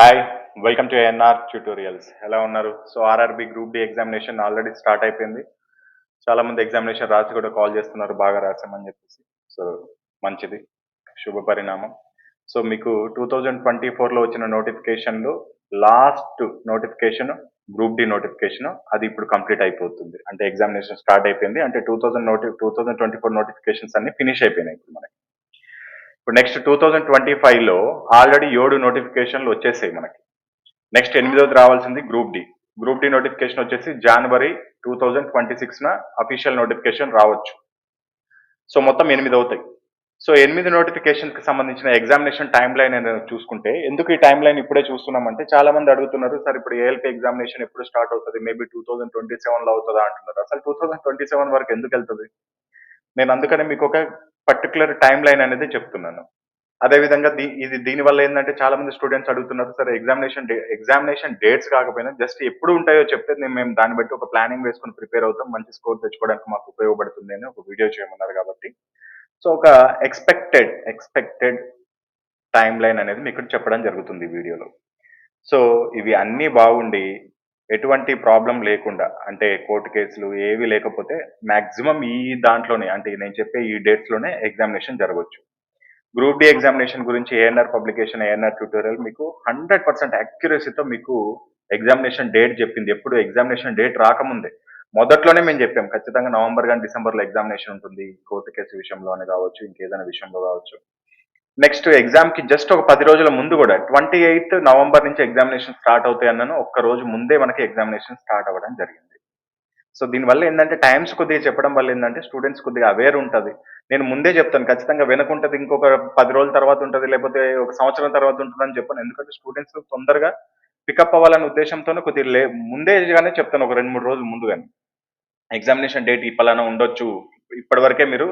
Hi welcome to NR tutorials ఎలా ఉన్నారు? So RRB group D examination already start అయిపోయింది. చాలా మంది ఎగ్జామినేషన్ రాసి కూడా కాల్ చేస్తున్నారు బాగా రాసామని చెప్పేసి. సో మంచిది. శుభ పరిణామం. సో మీకు టూ థౌజండ్ ట్వంటీ ఫోర్లో వచ్చిన నోటిఫికేషన్లో last notification group D notification అది ఇప్పుడు కంప్లీట్ అయిపోతుంది. అంటే ఎగ్జామినేషన్ స్టార్ట్ అయిపోయింది. అంటే టూ థౌజండ్ నోటి two thousand twenty four notifications అన్ని ఫినిష్ అయిపోయినాయి ఇప్పుడు మనకి. ఇప్పుడు నెక్స్ట్ టూ థౌజండ్ ట్వంటీ ఫైవ్లో ఆల్రెడీ ఏడు నోటిఫికేషన్లు వచ్చేసాయి మనకి. నెక్స్ట్ ఎనిమిదోది రావాల్సింది group D group D notification వచ్చేసి జనవరి టూ థౌజండ్ ట్వంటీ సిక్స్న అఫీషియల్ నోటిఫికేషన్ రావచ్చు. సో మొత్తం ఎనిమిది అవుతాయి. సో ఎనిమిది నోటిఫికేషన్కి సంబంధించిన ఎగ్జామినేషన్ టైం లైన్ అనేది చూసుకుంటే ఎందుకు ఈ టైం లైన్ ఇప్పుడే చూస్తున్నామంటే చాలా మంది అడుగుతున్నారు సార్ ఇప్పుడు ఏఎల్పీ ఎగ్జామినేషన్ ఎప్పుడు స్టార్ట్ అవుతుంది? మేబీ టూ థౌసండ్ ట్వంటీ సెవెన్లో అవుతుందా? అంటున్నారు. అసలు టూ థౌసండ్ ట్వంటీ సెవెన్ వరకు ఎందుకు వెళ్తుంది? నేను అందుకనే మీకు ఒక పర్టికులర్ టైం లైన్ అనేది చెప్తున్నాను. అదేవిధంగా దీ ఇది దీనివల్ల ఏంటంటే చాలా మంది స్టూడెంట్స్ అడుగుతున్నారు sir examination day examination dates కాకపోయినా జస్ట్ ఎప్పుడు ఉంటాయో చెప్తే నేను మేము దాన్ని బట్టి ఒక ప్లానింగ్ వేసుకొని ప్రిపేర్ అవుతాం మంచి స్కోర్ తెచ్చుకోవడానికి మాకు ఉపయోగపడుతుంది అని ఒక వీడియో చేయమన్నారు కాబట్టి. సో ఒక ఎక్స్పెక్టెడ్ ఎక్స్పెక్టెడ్ టైం లైన్ అనేది మీకు చెప్పడం జరుగుతుంది ఈ వీడియోలో సో ఇవి అన్నీ బాగుండి ఎటువంటి ప్రాబ్లం లేకుండా అంటే కోర్టు కేసులు ఏవి లేకపోతే మాక్సిమం ఈ దాంట్లోనే అంటే నేను చెప్పే ఈ డేట్స్లోనే ఎగ్జామినేషన్ జరగవచ్చు గ్రూప్ డి ఎగ్జామినేషన్ గురించి ఏఎన్ఆర్ పబ్లికేషన్ ఏఎన్ఆర్ ట్యూటోరియల్ మీకు హండ్రెడ్ పర్సెంట్ అక్యురసీతో మీకు ఎగ్జామినేషన్ డేట్ చెప్పింది. ఎప్పుడు ఎగ్జామినేషన్ డేట్ రాకముందే. మొదట్లోనే మేము చెప్పాం ఖచ్చితంగా నవంబర్ కానీ డిసెంబర్లో ఎగ్జామినేషన్ ఉంటుంది కోర్టు కేసు విషయంలోనే కావచ్చు ఇంకేదైనా విషయంలో కావచ్చు. నెక్స్ట్ ఎగ్జామ్కి జస్ట్ ఒక పది రోజుల ముందు కూడా ట్వంటీ ఎయిత్ నవంబర్ నుంచి ఎగ్జామినేషన్ స్టార్ట్ అవుతాయి అన్నాను ఒక్క రోజు ముందే మనకి ఎగ్జామినేషన్ స్టార్ట్ అవ్వడం జరిగింది. సో దీనివల్ల ఏంటంటే టైమ్స్ కొద్దిగా చెప్పడం వల్ల ఏంటంటే స్టూడెంట్స్ కొద్దిగా అవేర్ ఉంటుంది. నేను ముందే చెప్తాను ఖచ్చితంగా వెనకుంటది ఇంకొక పది రోజుల తర్వాత ఉంటుంది లేకపోతే ఒక సంవత్సరం తర్వాత ఉంటుందని చెప్పాను. ఎందుకంటే స్టూడెంట్స్ తొందరగా పికప్ అవ్వాలనే ఉద్దేశంతోనే కొద్దిగా లే ముందేగానే చెప్తాను ఒక రెండు మూడు రోజులు ముందుగానే ఎగ్జామినేషన్ డేట్ ఈ పలానా ఉండొచ్చు. ఇప్పటి వరకే మీరు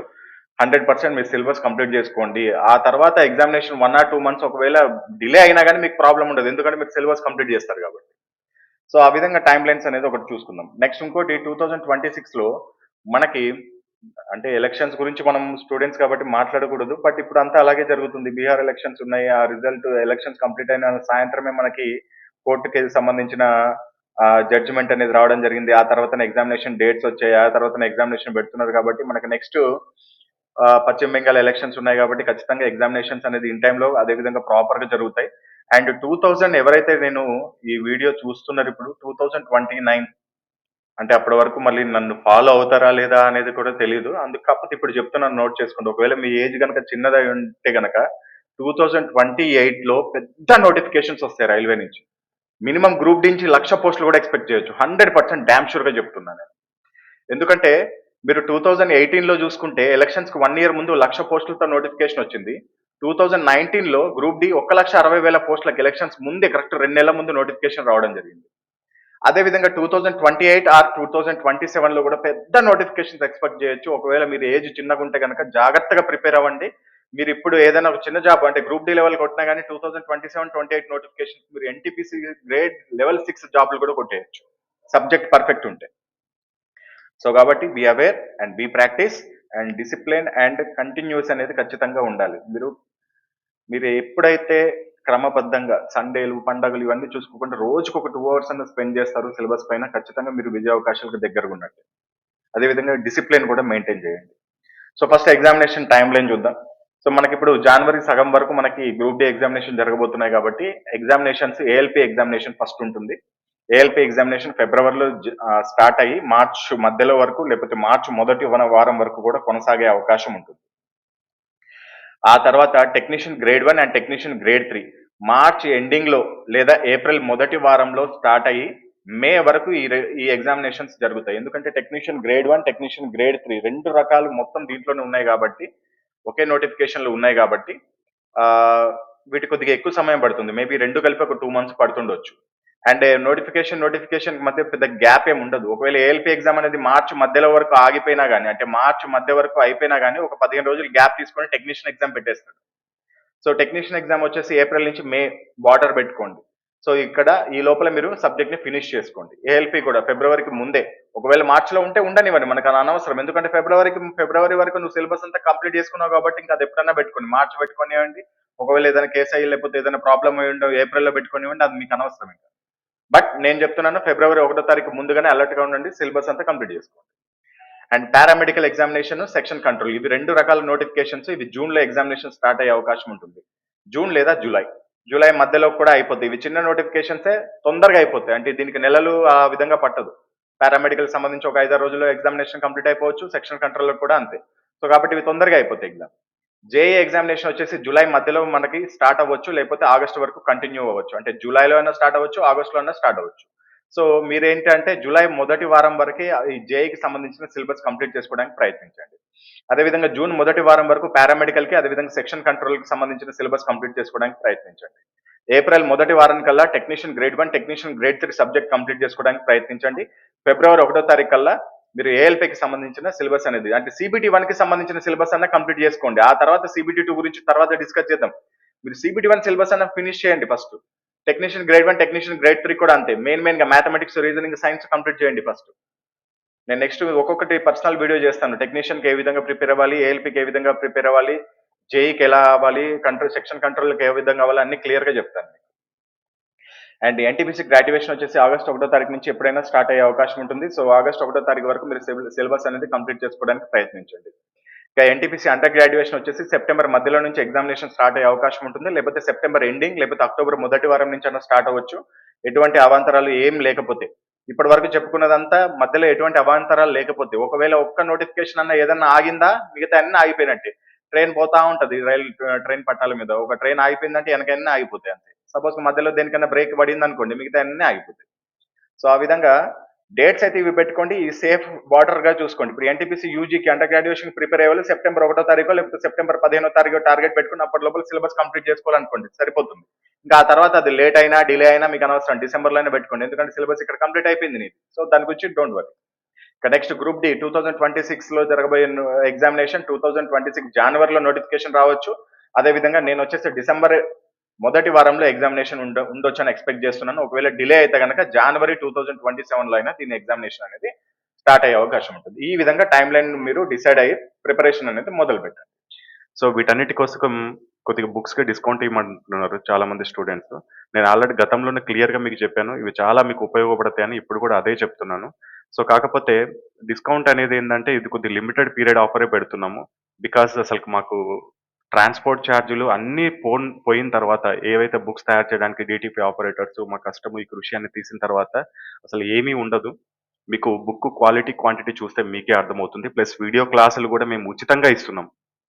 హండ్రెడ్ పర్సెంట్ మీరు సిలబస్ కంప్లీట్ చేసుకోండి. ఆ తర్వాత examination one or two months ఒకవేళ డిలే అయినా కానీ మీకు ప్రాబ్లం ఉండదు. ఎందుకంటే మీరు సిలబస్ కంప్లీట్ చేస్తారు కాబట్టి. సో ఆ విధంగా టైం లైన్స్ అనేది ఒకటి చూసుకుందాం. నెక్స్ట్ ఇంకోటి టూ థౌజండ్ ట్వంటీ సిక్స్లో మనకి అంటే ఎలక్షన్స్ గురించి మనం స్టూడెంట్స్ కాబట్టి మాట్లాడకూడదు. బట్ ఇప్పుడు అంతా అలాగే జరుగుతుంది. బీహార్ ఎలక్షన్స్ ఉన్నాయి. ఆ రిజల్ట్ ఎలక్షన్స్ కంప్లీట్ అయిన సాయంత్రమే మనకి కోర్టుకి సంబంధించిన జడ్జిమెంట్ అనేది రావడం జరిగింది. ఆ తర్వాత ఎగ్జామినేషన్ డేట్స్ వచ్చాయి. ఆ తర్వాత ఎగ్జామినేషన్ పెడుతున్నారు కాబట్టి మనకి నెక్స్ట్ పశ్చిమ బెంగాల్ ఎలక్షన్స్ ఉన్నాయి కాబట్టి ఖచ్చితంగా ఎగ్జామినేషన్స్ అనేది ఇన్ టైంలో అదేవిధంగా ప్రాపర్గా జరుగుతాయి. అండ్ టూ థౌజండ్ ఎవరైతే నేను ఈ వీడియో చూస్తున్నారు ఇప్పుడు టూ థౌజండ్ ట్వంటీ నైన్ అంటే అప్పటి వరకు మళ్ళీ నన్ను ఫాలో అవుతారా లేదా అనేది కూడా తెలియదు అందుకు కాకపోతే ఇప్పుడు చెప్తున్నాను నోట్ చేసుకోండి. ఒకవేళ మీ ఏజ్ కనుక చిన్నదై ఉంటే కనుక టూ థౌజండ్ ట్వంటీ ఎయిట్లో పెద్ద నోటిఫికేషన్స్ వస్తాయి రైల్వే నుంచి. మినిమం గ్రూప్ నుంచి లక్ష పోస్టులు కూడా ఎక్స్పెక్ట్ చేయొచ్చు. హండ్రెడ్ పర్సెంట్ డ్యామ్ షూర్గా చెప్తున్నాను నేను. ఎందుకంటే మీరు టూ థౌజండ్ ఎయిటీన్లో చూసుకుంటే ఎలక్షన్స్కి వన్ ఇయర్ ముందు లక్ష పోస్టులతో నోటిఫికేషన్ వచ్చింది. టూ థౌజండ్ నైన్టీన్లో గ్రూప్ డి ఒక లక్ష అరవై వేల పోస్టులకు ఎలక్షన్స్ ముందే కరెక్ట్ రెండు నెలల ముందు నోటిఫికేషన్ రావడం జరిగింది. అదేవిధంగా two thousand twenty eight or two thousand twenty సెవెన్లో కూడా పెద్ద నోటిఫికేషన్స్ ఎక్స్పెక్ట్ చేయొచ్చు. ఒకవేళ మీరు ఏజ్ చిన్నగా ఉంటే కనుక జాగ్రత్తగా ప్రిపేర్ అవ్వండి. మీరు ఇప్పుడు ఏదైనా ఒక చిన్న జాబ్ అంటే గ్రూప్ డి లెవెల్ కొట్టినా కానీ two thousand twenty seven twenty eight notification మీరు ఎన్టీపీసీ గ్రేడ్ లెవెల్ సిక్స్ జాబ్లు కూడా కొట్టేయచ్చు. సబ్జెక్ట్ పర్ఫెక్ట్ ఉంటే. సో కాబట్టి be aware and be practice and discipline and continuous అనేది ఖచ్చితంగా ఉండాలి. మీరు మీరు ఎప్పుడైతే క్రమబద్ధంగా సండేలు పండగలు ఇవన్నీ చూసుకోకుండా రోజుకు ఒక టూ అవర్స్ అన్న స్పెండ్ చేస్తారు సిలబస్ పైన ఖచ్చితంగా మీరు విజయ అవకాశాలకు దగ్గరగా ఉన్నట్టు అదేవిధంగా డిసిప్లిన్ కూడా మెయింటైన్ చేయండి. So first examination time line చూద్దాం. సో మనకి ఇప్పుడు జనవరి సగం వరకు మనకి గ్రూప్ డి ఎగ్జామినేషన్ జరగబోతున్నాయి కాబట్టి ఎగ్జామినేషన్స్ ఏఎల్పి ఎగ్జామినేషన్ ఫస్ట్ ఉంటుంది. ఏఎల్పి ఎగ్జామినేషన్ ఫిబ్రవరిలో స్టార్ట్ అయ్యి మార్చ్ మధ్యలో వరకు లేకపోతే మార్చ్ మొదటి వారం వరకు కూడా కొనసాగే అవకాశం ఉంటుంది. ఆ తర్వాత technician grade one and technician grade three March ఎండింగ్లో లేదా ఏప్రిల్ మొదటి వారంలో స్టార్ట్ అయ్యి మే వరకు ఈ ఈ ఎగ్జామినేషన్స్ జరుగుతాయి. ఎందుకంటే technician grade one technician grade three రెండు రకాలు మొత్తం దీంట్లోనే ఉన్నాయి కాబట్టి ఒకే నోటిఫికేషన్లు ఉన్నాయి కాబట్టి వీటి కొద్దిగా ఎక్కువ సమయం పడుతుంది. మేబీ రెండు కలిపి ఒక టూ మంత్స్ పడుతుండొచ్చు. అండ్ నోటిఫికేషన్ నోటిఫికేషన్ మధ్య పెద్ద గ్యాప్ ఏమి ఉండదు. ఒకవేళ ఏఎల్పి ఎగ్జామ్ అనేది మార్చ్ మధ్యలో వరకు ఆగిపోయినా కానీ అంటే మార్చ్ మధ్య వరకు అయిపోయినా కానీ ఒక పదిహేను రోజులు గ్యాప్ తీసుకొని టెక్నీషియన్ ఎగ్జామ్ పెట్టేస్తాడు. సో టెక్నీషియన్ ఎగ్జామ్ వచ్చేసి ఏప్రిల్ నుంచి మే బార్డర్ పెట్టుకోండి. సో ఇక్కడ ఈ లోపల మీరు సబ్జెక్ట్ని ఫినిష్ చేసుకోండి. ఏఎల్పి కూడా ఫిబ్రవరికి ముందే. ఒకవేళ మార్చిలో ఉంటే ఉండనివ్వండి మనకు అది అనవసరం. ఎందుకంటే ఫిబ్రవరికి ఫిబ్రవరి వరకు నువ్వు సిలబస్ అంతా కంప్లీట్ చేసుకున్నావు కాబట్టి ఇంకా అది ఎప్పుడన్నా పెట్టుకోండి. మార్చి పెట్టుకునివ్వండి. ఒకవేళ ఏదైనా కేసు అయ్యి లేకపోతే ఏదైనా ప్రాబ్లమ్ అయ్యి ఉండవు ఏప్రిల్లో పెట్టుకోనివ్వండి అది మీకు అనవసరం ఇంకా. బట్ నేను చెప్తున్నాను ఫిబ్రవరి ఒకటో తారీఖు ముందుగానే అలర్ట్గా ఉండండి సిలబస్ అంతా కంప్లీట్ చేసుకోండి. And paramedical examination section control ఇవి రెండు రకాల నోటిఫికేషన్స్ ఇవి జూన్లో ఎగ్జామినేషన్ స్టార్ట్ అయ్యే అవకాశం ఉంటుంది. జూన్ లేదా జూలై. జూలై మధ్యలో కూడా అయిపోతాయి ఇవి చిన్న నోటిఫికేషన్సే తొందరగా అయిపోతాయి. అంటే దీనికి నెలలు ఆ విధంగా పట్టదు. పారామెడికల్ సంబంధించి ఒక ఐదారు రోజుల్లో ఎగ్జామినేషన్ కంప్లీట్ అయిపోవచ్చు సెక్షన్ కంట్రోల్ కూడా అంతే. సో కాబట్టి ఇవి తొందరగా అయిపోతాయి ఎగ్జామ్ జేఈ ఎగ్జామినేషన్ వచ్చేసి జూలై మధ్యలో మనకి స్టార్ట్ అవ్వచ్చు లేకపోతే ఆగస్ట్ వరకు కంటిన్యూ అవ్వచ్చు. అంటే జూలైలో అయినా స్టార్ట్ అవ్వచ్చు ఆగస్ట్లో అయినా స్టార్ట్ అవ్వచ్చు. సో మీరేంటి అంటే జూలై మొదటి వారం వరకే ఈ జేఈకి సంబంధించిన సిలబస్ కంప్లీట్ చేసుకోవడానికి ప్రయత్నించండి. అదేవిధంగా జూన్ మొదటి వారం వరకు పారామెడికల్కి అదేవిధంగా సెక్షన్ కంట్రోల్కి సంబంధించిన సిలబస్ కంప్లీట్ చేసుకోవడానికి ప్రయత్నించండి. ఏప్రిల్ మొదటి వారం కల్లా technician grade one technician grade three subject complete చేసుకోవడానికి ప్రయత్నించండి. ఫిబ్రవరి ఒకటో తారీఖు కల్లా మీరు ఏఎల్పీకి సంబంధించిన సిలబస్ అనేది అంటే సిబిటి వన్కి సంబంధించిన సిలబస్ అన్న కంప్లీట్ చేసుకోండి. ఆ తర్వాత సిబిటి టూ గురించి తర్వాత డిస్కస్ చేద్దాం. మీరు సిబిటి వన్ సిలబస్ అన్న ఫినిష్ చేయండి first. Technician grade one technician grade three కూడా అంతే. మెయిన్ మెయిన్గా మ్యాథమెటిక్స్ రీజనింగ్ సైన్స్ కంప్లీట్ చేయండి ఫస్ట్. నేను నెక్స్ట్ ఒక్కొక్కటి పర్సనల్ వీడియో చేస్తాను. టెక్నీషియన్కి ఏ విధంగా ప్రిపేర్ అవ్వాలి ఏఎల్పీకి ఏ విధంగా ప్రిపేర్ అవ్వాలి జేఈకి ఎలా అవ్వాలి కంట్రోల్ సెక్షన్ కంట్రోల్కి ఏ విధంగా అవ్వాలి అన్ని క్లియర్గా చెప్తాను. అండ్ ఎన్టీపీసీ గ్రాడ్యుయేషన్ వచ్చేసి ఆగస్ట్ ఒకటో తారీఖు నుంచి ఎప్పుడైనా స్టార్ట్ అయ్యే అవకాశం ఉంటుంది. సో ఆగస్ట్ ఒకటో తారీఖు వరకు మీరు సిలబస్ అనేది కంప్లీట్ చేసుకోవడానికి ప్రయత్నించండి. ఇక ఎన్టీపీసీ అండర్ గ్రాడ్యుయేషన్ వచ్చేసి సెప్టెంబర్ మధ్యలో నుంచి ఎగ్జామినేషన్ స్టార్ట్ అయ్యే అవకాశం ఉంటుంది. లేకపోతే సెప్టెంబర్ ఎండింగ్ లేకపోతే అక్టోబర్ మొదటి వారం నుంచి అన్న స్టార్ట్ అవ్వచ్చు. ఎటువంటి అవాంతరాలు ఏం లేకపోతే. ఇప్పటి వరకు చెప్పుకున్నదంతా మధ్యలో ఎటువంటి అవాంతరాలు లేకపోతే. ఒకవేళ ఒక్క నోటిఫికేషన్ అన్న ఏదన్నా ఆగిందా? మిగతా అన్ని ఆగిపోయినట్టే. ట్రైన్ పోతా ఉంటది. రైల్ ట్రైన్ పట్టాల మీద. ఒక ట్రైన్ ఆగిపోయిందంటే వెనకన్నీ ఆగిపోతాయి అంతే. సపోజ్ మధ్యలో దేనికైనా బ్రేక్ పడింది అనుకోండి మిగతా అన్ని ఆగిపోతాయి. సో ఆ విధంగా డేట్స్ అయితే ఇవి పెట్టుకోండి ఈ సేఫ్ బార్డర్గా చూసుకోండి. ఇప్పుడు ఎన్టీపీసీ యూజీకి అండర్ గ్రాడ్యుయేషన్ ప్రిపేర్ అయ్యే వాళ్ళు సెప్టెంబర్ ఒకటో తారీఖు లేకపోతే సెప్టెంబర్ పదిహేనో తారీఖు టార్గెట్ పెట్టుకుని అప్పటి లోపల సిలబస్ కంప్లీట్ చేసుకోవాలనుకోండి సరిపోతుంది. ఇంకా ఆ తర్వాత అది లేట్ అయినా డిలే అయినా మీకు అనవసరం డిసెంబర్లోనే పెట్టుకోండి. ఎందుకంటే సిలబస్ ఇక్కడ కంప్లీట్ అయిపోయింది నీది. సో దాని గురించి డోంట్ వరీ. ఇక next group D two thousand twenty సిక్స్లో జరగబోయే examination two thousand twenty six జనవరిలో నోటిఫికేషన్ రావచ్చు. అదేవిధంగా నేను వచ్చేసి డిసెంబర్ మొదటి వారంలో ఎగ్జామినేషన్ ఉండ అని ఎక్స్పెక్ట్ చేస్తున్నాను. ఒకవేళ డిలే అయితే కనుక జనవరి టూ థౌసండ్ ట్వంటీ సెవెన్లో అయినా దీని ఎగ్జామినేషన్ అనేది స్టార్ట్ అయ్యే అవకాశం ఉంటుంది. ఈ విధంగా టైం లైన్ మీరు డిసైడ్ అయ్యి ప్రిపరేషన్ అనేది మొదలు పెట్టండి. సో వీటన్నిటి కోసం కొద్దిగా బుక్స్కి డిస్కౌంట్ ఇవ్వమంటున్నారు చాలా మంది స్టూడెంట్స్ నేను ఆల్రెడీ గతంలోనే క్లియర్గా మీకు చెప్పాను. ఇవి చాలా మీకు ఉపయోగపడతాయని ఇప్పుడు కూడా అదే చెప్తున్నాను. సో కాకపోతే డిస్కౌంట్ అనేది ఏంటంటే ఇది కొద్ది లిమిటెడ్ పీరియడ్ ఆఫరే పెడుతున్నాము. బికాస్ అసలు మాకు ట్రాన్స్పోర్ట్ ఛార్జీలు అన్నీ పోన్ పోయిన తర్వాత ఏవైతే బుక్స్ తయారు చేయడానికి డిటిపి ఆపరేటర్స్ మా కష్టము ఈ కృషి అని తీసిన తర్వాత అసలు ఏమీ ఉండదు. మీకు బుక్ క్వాలిటీ క్వాంటిటీ చూస్తే మీకే అర్థమవుతుంది. ప్లస్ వీడియో క్లాసులు కూడా మేము ఉచితంగా ఇస్తున్నాం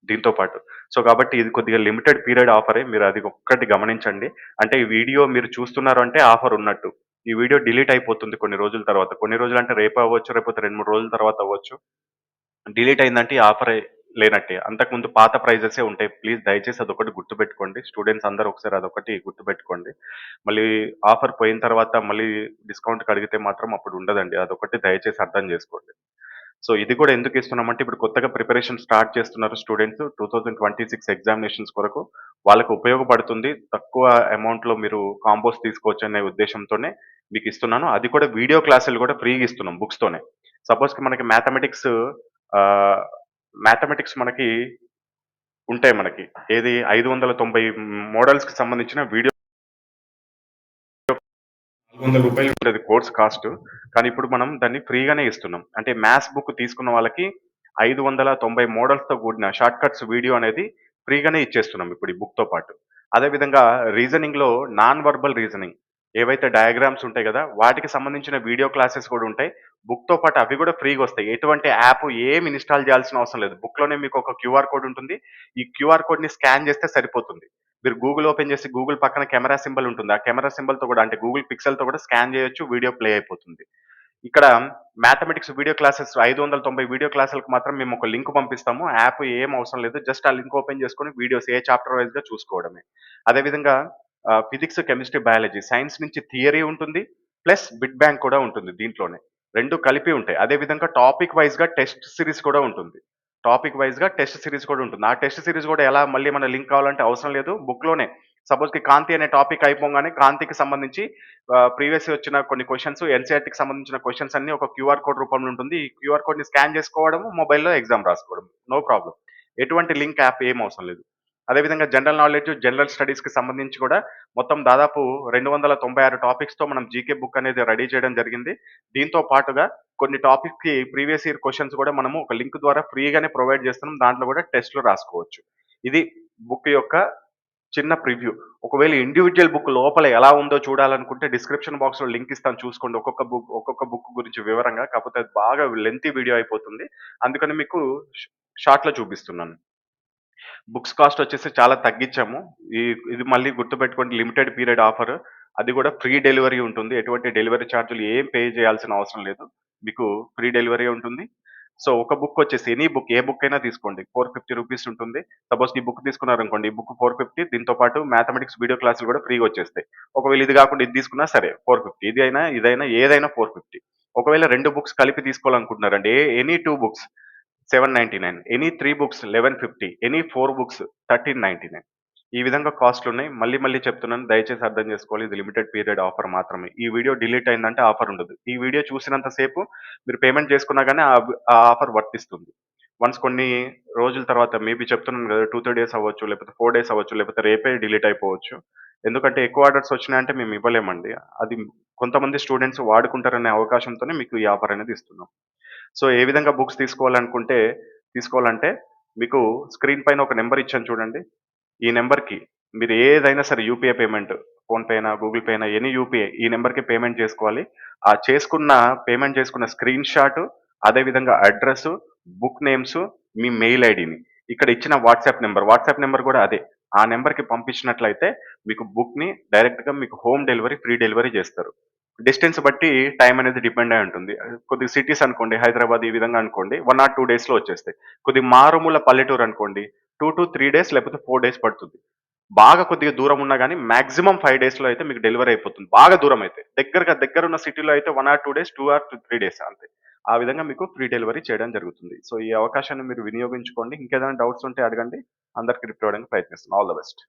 దీంతో పాటు. సో కాబట్టి ఇది కొద్దిగా లిమిటెడ్ పీరియడ్ ఆఫరే. మీరు అది ఒక్కటి గమనించండి. అంటే ఈ వీడియో మీరు చూస్తున్నారు అంటే ఆఫర్ ఉన్నట్టు. ఈ వీడియో డిలీట్ అయిపోతుంది కొన్ని రోజుల తర్వాత. కొన్ని రోజులు అంటే రేపు అవ్వచ్చు రేపు రెండు మూడు రోజుల తర్వాత అవ్వచ్చు. డిలీట్ అయిందంటే ఈ ఆఫర్ లేనట్టే. అంతకుముందు పాత ప్రైజెసే ఉంటాయి. ప్లీజ్ దయచేసి అదొకటి గుర్తుపెట్టుకోండి. స్టూడెంట్స్ అందరూ ఒకసారి అదొకటి గుర్తుపెట్టుకోండి. మళ్ళీ ఆఫర్ పోయిన తర్వాత మళ్ళీ డిస్కౌంట్ అడిగితే మాత్రం అప్పుడు ఉండదండి. అదొకటి దయచేసి అర్థం చేసుకోండి. సో ఇది కూడా ఎందుకు ఇస్తున్నామంటే ఇప్పుడు కొత్తగా ప్రిపరేషన్ స్టార్ట్ చేస్తున్నారు students. Two thousand twenty six examinations కొరకు వాళ్ళకు ఉపయోగపడుతుంది. తక్కువ అమౌంట్లో మీరు కాంబోస్ తీసుకోవచ్చు అనే ఉద్దేశంతోనే మీకు ఇస్తున్నాను. అది కూడా వీడియో క్లాసులు కూడా ఫ్రీగా ఇస్తున్నాం బుక్స్తోనే సపోజ్కి మనకి మ్యాథమెటిక్స్ మ్యాథమెటిక్స్ మనకి ఉంటాయి మనకి. ఏది ఐదు వందల తొంభై మోడల్స్కి సంబంధించిన వీడియో వందల రూపాయలు ఉంటుంది కోర్స్ కాస్ట్ కానీ ఇప్పుడు మనం దాన్ని ఫ్రీగానే ఇస్తున్నాం. అంటే మ్యాథ్స్ బుక్ తీసుకున్న వాళ్ళకి ఐదు వందల తొంభై మోడల్స్తో కూడిన షార్ట్ కట్స్ వీడియో అనేది ఫ్రీగానే ఇచ్చేస్తున్నాం ఇప్పుడు ఈ బుక్తో పాటు. అదేవిధంగా రీజనింగ్లో నాన్ వర్బల్ రీజనింగ్ ఏవైతే డయాగ్రామ్స్ ఉంటాయి కదా వాటికి సంబంధించిన వీడియో క్లాసెస్ కూడా ఉంటాయి. బుక్తో పాటు అవి కూడా ఫ్రీగా వస్తాయి. ఎటువంటి యాప్ ఏం ఇన్స్టాల్ చేయాల్సిన అవసరం లేదు. బుక్లోనే మీకు ఒక క్యూఆర్ కోడ్ ఉంటుంది. ఈ క్యూఆర్ కోడ్ని స్కాన్ చేస్తే సరిపోతుంది. మీరు గూగుల్ ఓపెన్ చేసి గూగుల్ పక్కన కెమెరా సింబల్ ఉంటుంది. ఆ కెమెరా సింబల్తో కూడా అంటే గూగుల్ పిక్సెల్తో కూడా స్కాన్ చేయొచ్చు వీడియో ప్లే అయిపోతుంది. ఇక్కడ మ్యాథమెటిక్స్ వీడియో క్లాసెస్ ఐదు వందల తొంభై వీడియో క్లాసులకు మాత్రం మేము ఒక లింక్ పంపిస్తాము. యాప్ ఏం అవసరం లేదు. జస్ట్ ఆ లింక్ ఓపెన్ చేసుకొని వీడియోస్ ఏ చాప్టర్ వైజ్గా చూసుకోవడమే. అదేవిధంగా ఫిజిక్స్ కెమిస్ట్రీ బయాలజీ సైన్స్ నుంచి థియరీ ఉంటుంది. ప్లస్ బిడ్ బ్యాంక్ కూడా ఉంటుంది దీంట్లోనే. రెండు కలిపి ఉంటాయి అదేవిధంగా టాపిక్ వైజ్గా టెస్ట్ సిరీస్ కూడా ఉంటుంది టాపిక్ వైజ్గా టెస్ట్ సిరీస్ కూడా ఉంటుంది ఆ టెస్ట్ సిరీస్ కూడా ఎలా మళ్ళీ మన లింక్ కావాలంటే అవసరం లేదు బుక్లోనే సపోజ్‌కి కాంతి అనే టాపిక్ అయిపోగానే కాంతికి సంబంధించి ప్రీవియస్ వచ్చిన కొన్ని క్వశ్చన్స్ ఎన్సీఆర్టీకి సంబంధించిన క్వశ్చన్స్ అన్ని ఒక క్యూఆర్ కోడ్ రూపంలో ఉంటుంది. ఈ క్యూఆర్ కోడ్‌ని స్కాన్ చేసుకోవడం, మొబైల్‌లో ఎగ్జామ్ రాసుకోవడం. నో ప్రాబ్లం ఎటువంటి లింక్ యాప్ ఏం అవసరం లేదు. అదేవిధంగా జనరల్ నాలెడ్జ్, జనరల్ స్టడీస్‌కి సంబంధించి కూడా మొత్తం దాదాపు 296 టాపిక్స్‌తో మనం జీకే బుక్ అనేది రెడీ చేయడం జరిగింది. దీంతో పాటుగా కొన్ని టాపిక్‌కి ప్రీవియస్ ఇయర్ క్వశ్చన్స్ కూడా మనము ఒక లింక్ ద్వారా ఫ్రీగానే ప్రొవైడ్ చేస్తున్నాం. దాంట్లో కూడా టెస్ట్‌లు రాసుకోవచ్చు. ఇది బుక్ యొక్క చిన్న ప్రివ్యూ. ఒకవేళ ఇండివిజువల్ బుక్ లోపల ఎలా ఉందో చూడాలనుకుంటే డిస్క్రిప్షన్ బాక్స్‌లో లింక్ ఇస్తాను చూసుకోండి. ఒక్కొక్క బుక్ ఒక్కొక్క బుక్ గురించి వివరంగా. కాకపోతే అది బాగా లెంతీ వీడియో అయిపోతుంది. అందుకని మీకు షార్ట్‌లో చూపిస్తున్నాను. బుక్స్ కాస్ట్ వచ్చేసి చాలా తగ్గించాము. ఈ ఇది మళ్ళీ గుర్తుపెట్టుకోండి లిమిటెడ్ పీరియడ్ ఆఫర్. అది కూడా ఫ్రీ డెలివరీ ఉంటుంది. ఎటువంటి డెలివరీ ఛార్జీలు ఏం పే చేయాల్సిన అవసరం లేదు. మీకు ఫ్రీ డెలివరీ ఉంటుంది. సో, ఒక బుక్ వచ్చేసి ఎనీ బుక్ ఏ బుక్ అయినా తీసుకోండి. ఫోర్ ఫిఫ్టీ రూపీస్ ఉంటుంది. సపోజ్ ఈ బుక్ తీసుకున్నారనుకోండి. ఈ బుక్ 450 దీంతో పాటు మ్యాథమెటిక్స్ వీడియో క్లాసులు కూడా ఫ్రీగా వచ్చేస్తాయి. ఒకవేళ ఇది కాకుండా ఇది తీసుకున్నా సరే 450 ఇది అయినా, ఇదైనా ఏదైనా 450. ఒకవేళ రెండు బుక్స్ కలిపి తీసుకోవాలనుకుంటున్నారండి. Any two books 799 any three books 1150 any four books 1399 ఈ విధంగా కాస్ట్‌లున్నాయి. మళ్ళీ మళ్ళీ చెప్తున్నాను. దయచేసి అర్థం చేసుకోవాలి. ఇది లిమిటెడ్ పీరియడ్ ఆఫర్ మాత్రమే. ఈ వీడియో డిలీట్ అయిందంటే ఆఫర్ ఉండదు. ఈ వీడియో చూసినంత సేపు మీరు పేమెంట్ చేసుకున్నా కానీ ఆ ఆఫర్ వర్తిస్తుంది. వన్స్ కొన్ని రోజుల తర్వాత మేబీ చెప్తున్నాను కదా! 2, 3 డేస్ అవ్వచ్చు, లేకపోతే ఫోర్ డేస్ అవ్వచ్చు, లేకపోతే రేపే డిలీట్ అయిపోవచ్చు. ఎందుకంటే ఎక్కువ ఆర్డర్స్ వచ్చినాయంటే మేము ఇవ్వలేమండి. అది కొంతమంది స్టూడెంట్స్ వాడుకుంటారనే అవకాశంతోనే మీకు ఈ ఆఫర్ అనేది ఇస్తున్నాం. సో, ఏ విధంగా బుక్స్ తీసుకోవాలనుకుంటే తీసుకోవాలంటే మీకు స్క్రీన్ పైన ఒక నెంబర్ ఇచ్చాను చూడండి. ఈ నెంబర్కి మీరు ఏదైనా సరే యూపీఐ పేమెంట్ ఫోన్‌పే అయినా, గూగుల్ పే అయినా ఎనీ యూపీఐ ఈ నెంబర్కి పేమెంట్ చేసుకోవాలి. ఆ చేసుకున్న పేమెంట్ చేసుకున్న స్క్రీన్ షాట్ అదే విధంగా బుక్ నేమ్స్, మీ మెయిల్ ఐడిని ఇక్కడ ఇచ్చిన వాట్సాప్ నెంబర్ వాట్సాప్ నెంబర్ కూడా అదే. ఆ నెంబర్కి పంపించినట్లయితే మీకు బుక్‌ని డైరెక్ట్‌గా మీకు హోమ్ డెలివరీ, ఫ్రీ డెలివరీ చేస్తారు. డిస్టెన్స్ బట్టి టైం అనేది డిపెండ్ అయి ఉంటుంది. కొద్దిగా సిటీస్ అనుకోండి హైదరాబాద్ ఈ విధంగా అనుకోండి వన్ ఆర్ టూ డేస్‌లో వచ్చేస్తాయి. కొద్దిగా మారుమూల పల్లెటూరు అనుకోండి 2-3 డేస్ లేకపోతే ఫోర్ డేస్ పడుతుంది. బాగా కొద్దిగా దూరం ఉన్నా కానీ మాక్సిమం ఫైవ్ డేస్‌లో అయితే మీకు డెలివరీ అయిపోతుంది. బాగా దూరం అయితే. దగ్గరగా దగ్గర ఉన్న సిటీలో అయితే one or two days, two or three days అంతే. ఆ విధంగా మీకు ఫ్రీ డెలివరీ చేయడం జరుగుతుంది. సో, ఈ అవకాశాన్ని మీరు వినియోగించుకోండి. ఇంకేదైనా డౌట్స్ ఉంటే అడగండి. అందరికి రిప్లై ఇవ్వడానికి ప్రయత్నిస్తున్నాను ఆల్ ద బెస్ట్.